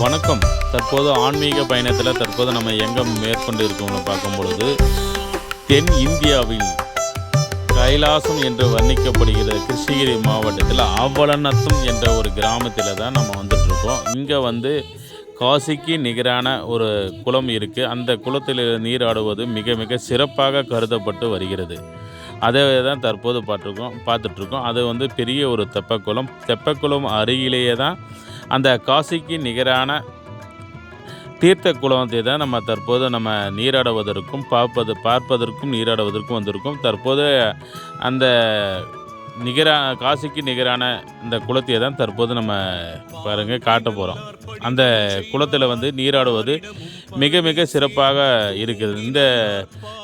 வணக்கம். தற்போது ஆன்மீக பயணத்தில் தற்போது நம்ம எங்கே மேற்கொண்டு இருக்கோம்னு பார்க்கும் பொழுது தென் இந்தியாவில் கைலாசம் என்று வர்ணிக்கப்படுகிற கிருஷ்ணகிரி மாவட்டத்தில் அவ்வளநத்தம் என்ற ஒரு கிராமத்தில் தான் நம்ம வந்துட்டு இருக்கோம் இங்கே வந்து காசிக்கு நிகரான ஒரு குளம் இருக்குது அந்த குளத்தில் நீராடுவது மிக மிக சிறப்பாக கருதப்பட்டு வருகிறது. அதை தான் தற்போது பார்த்துருக்கோம் பார்த்துட்ருக்கோம். அது வந்து பெரிய ஒரு தெப்பக்குளம். தெப்பக்குளம் அருகிலேயே தான் அந்த காசிக்கு நிகரான தீர்த்த குளத்தை தான் நம்ம தற்போது நம்ம நீராடுவதற்கும் பார்ப்பது பார்ப்பதற்கும் நீராடுவதற்கும் வந்திருக்கும். தற்போது அந்த நிகரா காசிக்கு நிகரான இந்த குளத்தை தான் தற்போது நம்ம பாருங்க காட்ட போகிறோம் அந்த குளத்தில் வந்து நீராடுவது மிக மிக சிறப்பாக இருக்குது இந்த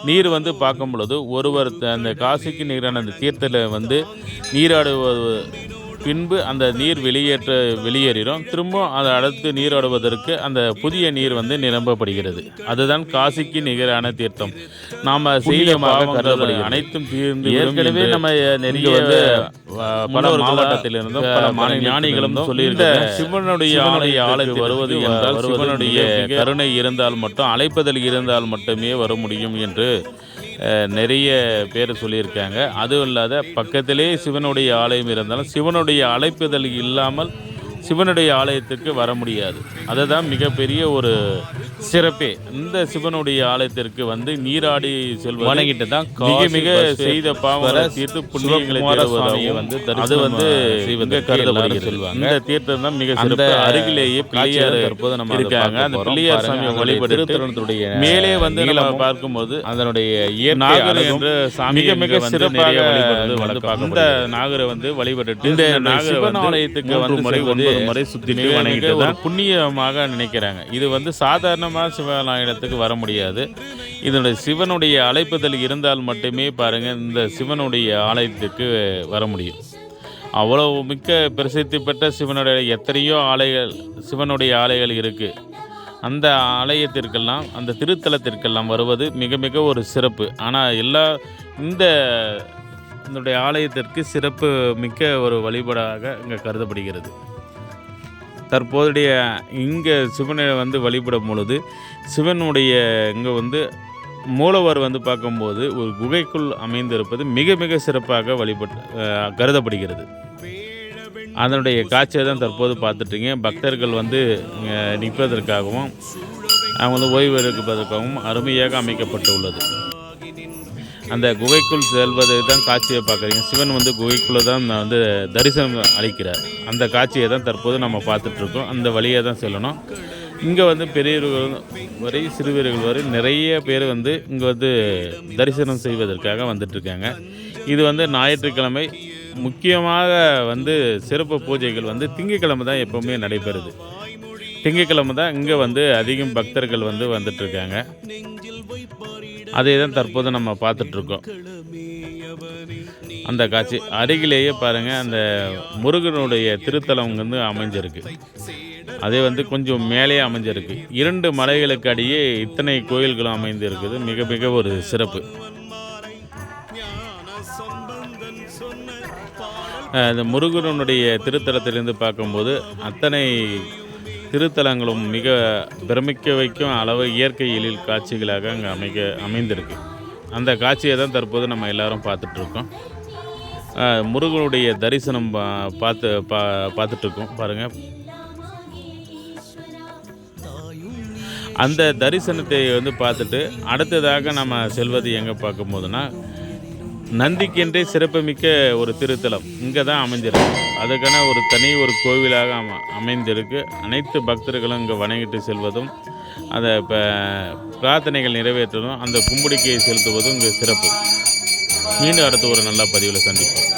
நீர் வந்து பார்க்கும் பொழுது ஒருவர் அந்த காசிக்கு நிகரான அந்த தீர்த்தத்தில் வந்து நீராடுவது பின்பு அந்த நீர் வெளியேற்ற வெளியேறிடும். திரும்பவும் அதை அடுத்து நீராடுவதற்கு அந்த புதிய நீர் வந்து நிரம்பப்படுகிறது. அதுதான் காசிக்கு நிகரான தீர்த்தம். நாம் செய்த பாவங்கள் அனைத்தும் தீர்ந்து ஏற்கனவே நம்ம நிறைய வந்து பல மாவட்டத்திலிருந்தும் பல ஞானிகளும் சொல்லியிருக்காங்க. சிவனுடைய ஆலய ஆலயத்துக்கு வருவது என்றால் சிவனுடைய கருணை இருந்தால் மட்டும் அழைப்பதில் இருந்தால் மட்டுமே வர முடியும் என்று நிறைய பேர் சொல்லியிருக்காங்க. அதுவும் இல்லாத பக்கத்திலே சிவனுடைய ஆலயம் இருந்தாலும் சிவனுடைய அழைப்புதல் இல்லாமல் சிவனுடைய ஆலயத்துக்கு வர முடியாது. அதுதான் மிகப்பெரிய ஒரு சிறப்பே இந்த சிவனுடைய ஆலயத்திற்கு வந்து நீராடி செல்வது வணங்கிட்டு தான் மிக மிக செய்த பாவங்களை தீர்த்து புண்ணியங்களை தேடுவதாகவும் வந்து அது வந்து செய்வதற்கு கருதப்படுகிறது சொல்லுவாங்க. இந்த தீர்த்தம் தான் மிக சிறப்பு அருகிலேயே பிள்ளையார் தற்போது நம்ம இருக்காங்க அந்த. பிள்ளையார் அதனுடைய வழிபட்டு திருத்தலத்தினுடைய மேலே வந்து நம்ம பார்க்கும்போது அதனுடைய நாகர் என்ற சாமி மிக மிக சிறப்பாக வழக்கம். இந்த. நாகரை வந்து வழிபட்டு இந்த நாகர் ஆலயத்துக்கு வந்து முறை ஒன்பது முறை சுத்தி வணங்கிட்டு புண்ணியமாக நினைக்கிறாங்க இது வந்து சாதாரணமாக சிவநாயகத்துக்கு வர முடியாது. இதனுடைய சிவனுடைய அழைப்புதல் இருந்தால் மட்டுமே பாருங்கள் இந்த சிவனுடைய ஆலயத்துக்கு வர முடியும். அவ்வளவு மிக்க பிரசித்தி பெற்ற சிவனுடைய எத்தனையோ ஆலைகள் சிவனுடைய ஆலைகள் இருக்குது அந்த ஆலயத்திற்கெல்லாம் அந்த திருத்தலத்திற்கெல்லாம் வருவது மிக மிக ஒரு சிறப்பு. ஆனால் எல்லா இந்த இதனுடைய ஆலயத்திற்கு சிறப்பு மிக்க ஒரு வழிபாடாக இங்கே கருதப்படுகிறது. தற்போதைய இங்கே சிவனை வந்து வழிபடும் பொழுது சிவனுடைய இங்கே வந்து மூலவர் வந்து பார்க்கும்போது ஒரு குகைக்குள் அமைந்திருப்பது மிக மிக சிறப்பாக வழிபட்டு கருதப்படுகிறது. அதனுடைய காட்சியை தான் தற்போது பார்த்துட்டீங்க பக்தர்கள் வந்து நிற்பதற்காகவும் அவங்க வந்து ஓய்வு எடுப்பதற்காகவும் அருமையாக அமைக்கப்பட்டுள்ளது. அந்த குகைக்குள் செல்வதை தான் காட்சியை பார்க்குறீங்க. சிவன் வந்து குகைக்குள்ளே தான் வந்து தரிசனம் அளிக்கிறார். அந்த காட்சியை தான் தற்போது நம்ம பார்த்துட்ருக்கோம். அந்த வழியை தான் செல்லணும். இங்கே வந்து பெரியவர்கள் வரை சிறுவர்கள் வரை நிறைய பேர் வந்து இங்கே வந்து தரிசனம் செய்வதற்காக வந்துட்டுருக்காங்க இது வந்து ஞாயிற்றுக்கிழமை. முக்கியமாக வந்து சிறப்பு பூஜைகள் வந்து திங்கக்கிழமை தான் எப்போவுமே நடைபெறுது. திங்கக்கிழமை தான் இங்கே வந்து அதிகம் பக்தர்கள் வந்து வந்துட்டுருக்காங்க அதை தான் தற்போது நம்ம பார்த்துட்ருக்கோம். அந்த காட்சி அருகிலேயே பாருங்கள் அந்த முருகனுடைய திருத்தலம் வந்து அமைஞ்சிருக்கு. அதே வந்து கொஞ்சம் மேலே அமைஞ்சிருக்கு. இரண்டு மலைகளுக்கு அடியே இத்தனை கோயில்களும் அமைந்து இருக்குது மிக மிக ஒரு சிறப்பு. இந்த முருகனுடைய திருத்தலத்திலிருந்து பார்க்கும்போது அத்தனை திருத்தலங்களும் மிக பிரமிக்க வைக்கும் அளவு இயற்கை எழில் காட்சிகளாக அங்கே அமைக்க அமைந்திருக்கு. அந்த காட்சியை தான் தற்போது நம்ம எல்லாரும் பார்த்துட்ருக்கோம். முருகனுடைய தரிசனம் பா பார்த்து பா பார்த்துட்ருக்கோம். பாருங்கள் அந்த தரிசனத்தை வந்து பார்த்துட்டு அடுத்ததாக நம்ம செல்வது எங்கே பார்க்கும்போதுனா நந்திக்கென்றே சிறப்புமிக்க ஒரு திருத்தலம் இங்கே தான் அமைஞ்சிருக்கு. அதுக்கான ஒரு தனி ஒரு கோவிலாக அம அமைந்திருக்கு. அனைத்து பக்தர்களும் இங்கே வணங்கிட்டு செல்வதும் அதை இப்போ பிரார்த்தனைகள் நிறைவேற்றுவதும் அந்த கும்படிக்கையை செலுத்துவதும் இங்கே சிறப்பு. மீண்டும் அடுத்து ஒரு நல்ல பதிவில் சந்திப்போம்.